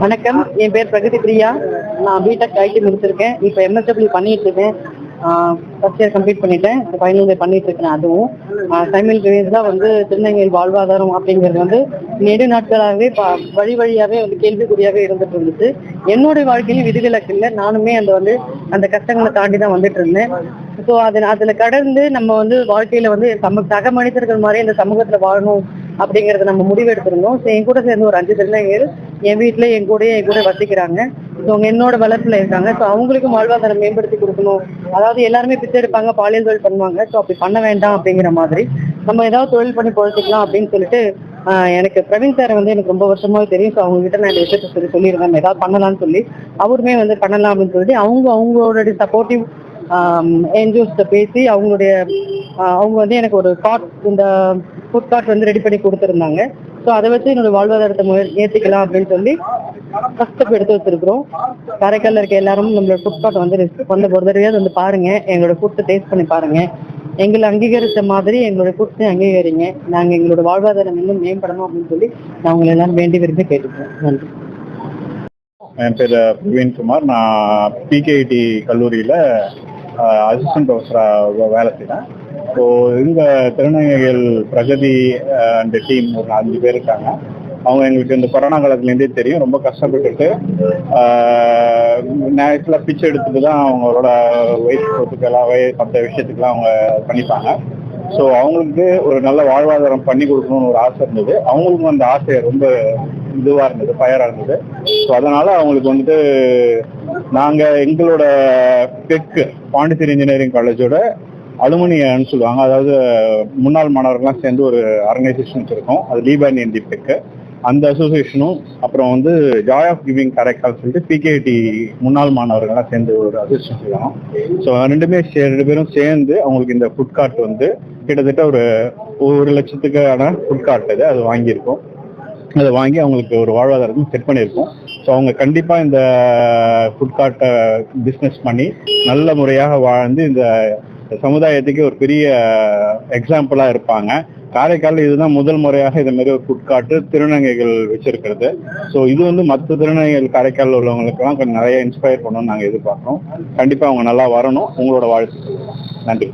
வணக்கம். என் பேர் பிரகதி பிரியா. நான் பிடெக் ஐடி முடிச்சிருக்கேன். இப்போ எம்எஸ்டபிள்யூ பண்ணிட்டு இருக்கேன் ஃபர்ஸ்ட் இயர் கம்ப்ளீட் பண்ணிட்டேன். ஃபைனல் இயர் பண்ணிட்டு இருக்கேன் அதுவும். சைமில் வந்து திருநங்கையில் வாழ்வாதாரம் அப்படிங்கிறது வந்து நெடு நாட்களாகவே வழி வழியாவே வந்து கேள்விக்குறியாவே இருந்துட்டு இருந்துச்சு. என்னுடைய வாழ்க்கையிலும் விதிவிலக்கு இல்லை. நானுமே அந்த வந்து அந்த கஷ்டங்களை தாண்டி தான் வந்துட்டு இருந்தேன். ஸோ அது அதுல கடந்து நம்ம வந்து வாழ்க்கையில வந்து சம சக மனிதர்கள் மாதிரி இந்த சமூகத்துல வாழணும் அப்படிங்கறத நம்ம முடிவெடுத்திருந்தோம். ஸோ என் கூட சேர்ந்து ஒரு அஞ்சு திருநங்கைகள் என் வீட்டுல என் கூடயே என் கூட வசிக்கிறாங்க. ஸோ அவங்க என்னோட வளர்ப்புல இருக்காங்க. ஸோ அவங்களுக்கும் வாழ்வாதாரம் மேம்படுத்தி கொடுக்கணும். அதாவது எல்லாருமே பிச்சை எடுப்பாங்க பாலியல் தொழில் பண்ணுவாங்க. ஸோ அப்படி பண்ண வேண்டாம் அப்படிங்கிற மாதிரி. நம்ம ஏதாவது தொழில் பண்ணி பொழைச்சிக்கலாம் அப்படின்னு சொல்லிட்டு ஆஹ் எனக்கு பிரவீன் சார் வந்து எனக்கு ரொம்ப வருஷமாவே தெரியும். ஸோ அவங்க கிட்ட நான் இந்த விஷயத்த சொல்லி சொல்லியிருந்தேன். ஏதாவது பண்ணலாம்னு சொல்லி அவருமே வந்து பண்ணலாம் அப்படின்னு சொல்லிட்டு அவங்க அவங்களோட சப்போர்ட்டிவ் என்ஜிஓஸ்கிட்ட பேசி அவங்களுடைய அவங்க வந்து எனக்கு ஒரு கார்ட் இந்த ஃபுட் கார்ட் வந்து ரெடி பண்ணி கொடுத்துருந்தாங்க. ஸோ அதை வச்சு என்னோட வாழ்வாதாரத்தை முய- ஏற்றிக்கலாம் அப்படின்னு சொல்லி ஃபர்ஸ்ட் எடுத்து வச்சிருக்கிறோம். காரைக்காலில் இருக்க எல்லாரும் நம்மளோட ஃபுட் கார்ட் வந்து வந்து ஒரு தடவையாவது வந்து பாருங்க. எங்களோட ஃபுட்டை டேஸ்ட் பண்ணி பாருங்க. எங்களை அங்கீகரித்த மாதிரி எங்களோட ஃபுட்ஸையும் அங்கீகரிங்க. நாங்கள் எங்களோட வாழ்வாதாரம் இன்னும் மேம்படணும் அப்படின்னு சொல்லி நான் உங்களை எல்லாரும் வேண்டி விரும்பி கேட்டுக்கிறேன் நன்றி. என் பேர் பிரவீன்குமார். நான் பிகேடி கல்லூரியில் அசிஸ்டன்ட் ப்ரொஃபஸராக வேலை செய்கிறேன் ஸோ இந்த திருநங்கைகள் பிரகதி அந்த டீம் ஒரு நாலஞ்சு பேர் இருக்காங்க. அவங்க எங்களுக்கு இந்த கொரோனா காலத்துலேருந்தே தெரியும். ரொம்ப கஷ்டப்பட்டுட்டு நேரத்தில் பிச்சை எடுத்துட்டு தான் அவங்களோட வயசு சொத்துக்கெல்லாம் வய- மற்ற விஷயத்துக்கெல்லாம் அவங்க பண்ணிப்பாங்க. ஸோ அவங்களுக்கு ஒரு நல்ல வாழ்வாதாரம் பண்ணி கொடுக்கணும்னு ஒரு ஆசை இருந்தது. அவங்களுக்கும் அந்த ஆசை ரொம்ப இதுவாக இருந்தது ஃபயராக இருந்தது. ஸோ அதனால அவங்களுக்கு வந்துட்டு நாங்கள் எங்களோட பெக்கு பாண்டிச்சேரி இன்ஜினியரிங் காலேஜோட அலுமினியன்னு சொல்லுவாங்க. அதாவது முன்னாள் மாணவர்கள்லாம் சேர்ந்து ஒரு ஆர்கனைசேஷன் இருக்கும் அது லீபானியன் டிபெக்கு அந்த அசோசியேஷனும் அப்புறம் வந்து ஜாய் ஆஃப் கிவிங் கரெக்டாக சொல்லிட்டு பிகேடி முன்னாள் மாணவர்கள்லாம் சேர்ந்து ஒரு அசோசியேஷன் செய்யலாம் ஸோ ரெண்டுமே ரெண்டு பேரும் சேர்ந்து அவங்களுக்கு இந்த ஃபுட் கார்ட் வந்து கிட்டத்தட்ட ஒரு ஒரு லட்சத்துக்கான ஃபுட் கார்ட் இது. அது வாங்கியிருக்கோம். அதை வாங்கி அவங்களுக்கு ஒரு வாழ்வாதாரத்தையும் செட் பண்ணியிருக்கோம். ஸோ அவங்க கண்டிப்பாக இந்த ஃபுட் கார்ட்டை பிஸ்னஸ் பண்ணி நல்ல முறையாக வாழ்ந்து இந்த சமுதாயத்துக்கு ஒரு பெரிய எக்ஸாம்பிளாக இருப்பாங்க. காரைக்காலில் இதுதான் முதல் முறையாக இந்த மாதிரி ஒரு குட்காட்டு திருநங்கைகள் வச்சிருக்கிறது. ஸோ இது வந்து மற்ற திருநங்கைகள் காரைக்காலில் உள்ளவங்களுக்கெல்லாம் கொஞ்சம் நிறைய இன்ஸ்பயர் பண்ணணும்னு நாங்கள் எதிர்பார்க்குறோம். கண்டிப்பாக அவங்க நல்லா வரணும். உங்களோட வாழ்த்து நன்றி.